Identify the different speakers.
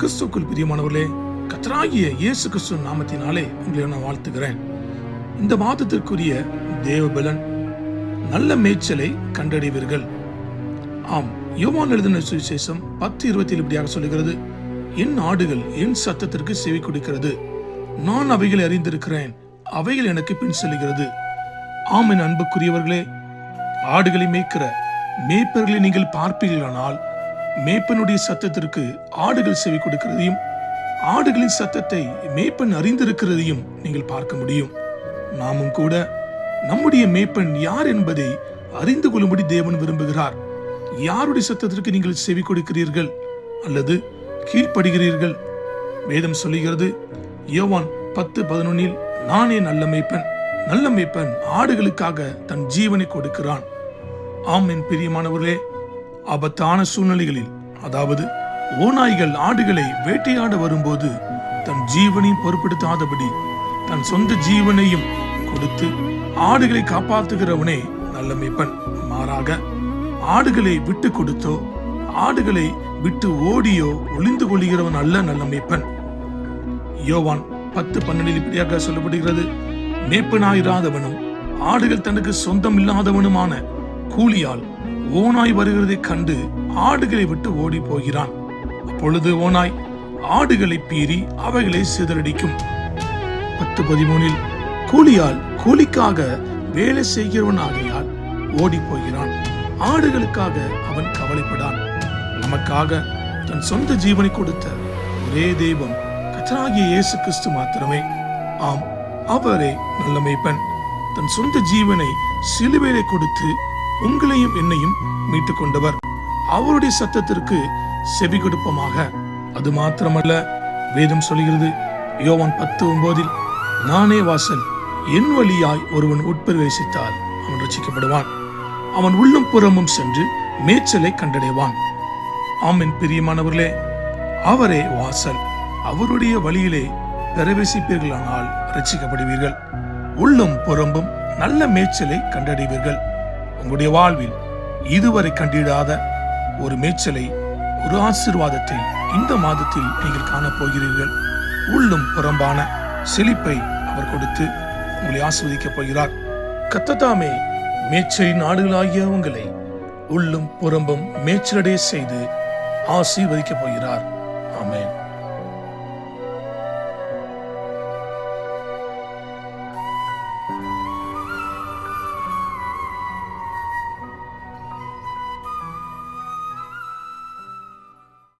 Speaker 1: கிறிஸ்துக்குள் பிரியமானவர்களே கத்தராகிய இயேசு கிறிஸ்து நாமத்தினாலே உங்களை நான் வாழ்த்துகிறேன். இந்த மாதத்திற்குரிய தேவபலன் நல்ல மேய்ச்சலை கண்டடைவீர்கள். ஆம் யோவான் எழுதின சுவிசேஷம் பத்து இருபத்தில் இப்படியாக சொல்லுகிறது என் ஆடுகள் என் சத்தத்திற்கு செவி கொடுக்கிறது. நான் அவைகளை அறிந்திருக்கிறேன் அவைகள் எனக்கு பின் செல்கிறது. ஆம் என் அன்புக்குரியவர்களே ஆடுகளை மேய்க்கிற மேய்ப்பர்களை நீங்கள் பார்ப்பீர்களானால் மேய்ப்பனுடைய சத்தத்திற்கு ஆடுகள் செவி கொடுக்கிறதையும் ஆடுகளின் சத்தத்தை மேய்ப்பன் அறிந்திருக்கிறதையும் நீங்கள் பார்க்க முடியும். நாமும் கூட நம்முடைய மேய்ப்பன் யார் என்பதை அறிந்து கொள்ளும்படி தேவன் விரும்புகிறார். யாருடைய சத்தத்திற்கு நீங்கள் செவி கொடுக்கிறீர்கள் அல்லது கீழ்ப்படுகிறீர்கள்? வேதம் சொல்லுகிறது யோவான் பத்து பதினொன்னில் நானே நல்ல மேய்ப்பன் நல்ல மேய்ப்பன் ஆடுகளுக்காக தன் ஜீவனை கொடுக்கிறான். ஆம் என் பிரியமானவர்களே. ஆபத்தான சூழ்நிலைகளில் அதாவது ஓநாய்கள் ஆடுகளை வேட்டையாட வரும்போது தன் ஜீவனையும் பொருட்படுத்தாதபடி தன் சொந்த ஜீவனையும் கொடுத்து ஆடுகளை காப்பாற்றுகிறவனே நல்ல மேய்ப்பன். மாறாக ஆடுகளை விட்டு கொடுத்தோ ஆடுகளை விட்டு ஓடியோ ஒளிந்து கொள்கிறவன் அல்ல நல்ல மேய்ப்பன். யோவான் பத்து பன்னெண்டில் இப்படியாக சொல்லப்படுகிறது மேய்ப்பனாயிராதவனும் ஆடுகள் தனக்கு சொந்தம் இல்லாதவனுமான கூலியால் ஓநாய் வருகிறதைக் கண்டு ஆடுகளை விட்டு ஓடி போகிறான். அப்பொழுது ஓநாய் ஆடுகளை பீறி அவைகளை சிதறடிக்கும். பத்து பதிமூனில் கூலியால் கூலிக்காக வேலை செய்கிறவன் ஆகையால் ஓடி போகிறான். ஆடுகளுக்காக அவன் கவலைப்படான். நமக்காக தன் சொந்த ஜீவனை கொடுத்த ஒரே தெய்வம் கத்தராகிய இயேசு கிறிஸ்து மாத்திரமே. ஆம் அவரே நல்ல தன் சொந்த ஜீவனை சிலுவையிலே கொடுத்து உங்களையும் என்னையும் மீட்டுக் கொண்டவர் அவருடைய சத்தத்திற்கு செவி கொடுப்பமாக. அது மாத்திரமல்ல வேதம் சொல்கிறது யோவான் பத்து ஒன்பதில் நானே வாசல் என் வழியாய் ஒருவன் உட்பிரவேசித்தால் அவன் ரசிக்கப்படுவான் அவன் உள்ளும் புறமும் சென்று மேய்ச்சலை கண்டடைவான். ஆமென் பிரியமானவர்களே அவரே வாசல் அவருடைய வழியிலே பிரவேசிப்பீர்களானால் ரசிக்கப்படுவீர்கள் உள்ளும் புறம்பும் நல்ல மேய்ச்சலை கண்டடைவீர்கள். உங்களுடைய வாழ்வில் இதுவரை கண்டிடாத ஒரு மேய்ச்சலை ஒரு ஆசிர்வாதத்தை இந்த மாதத்தில் நீங்கள் காணப்போகிறீர்கள். உள்ளும் புறம்பான செழிப்பை அவர் கொடுத்து உங்களை ஆஸ்வதிக்கப் போகிறார். கத்ததாமே மேய்ச்சலின் ஆடுகளாகிய உங்களை உள்ளும் புறம்பும் மேய்ச்சலடைய செய்து ஆசீர்வதிக்கப் போகிறார். ஆமேன்.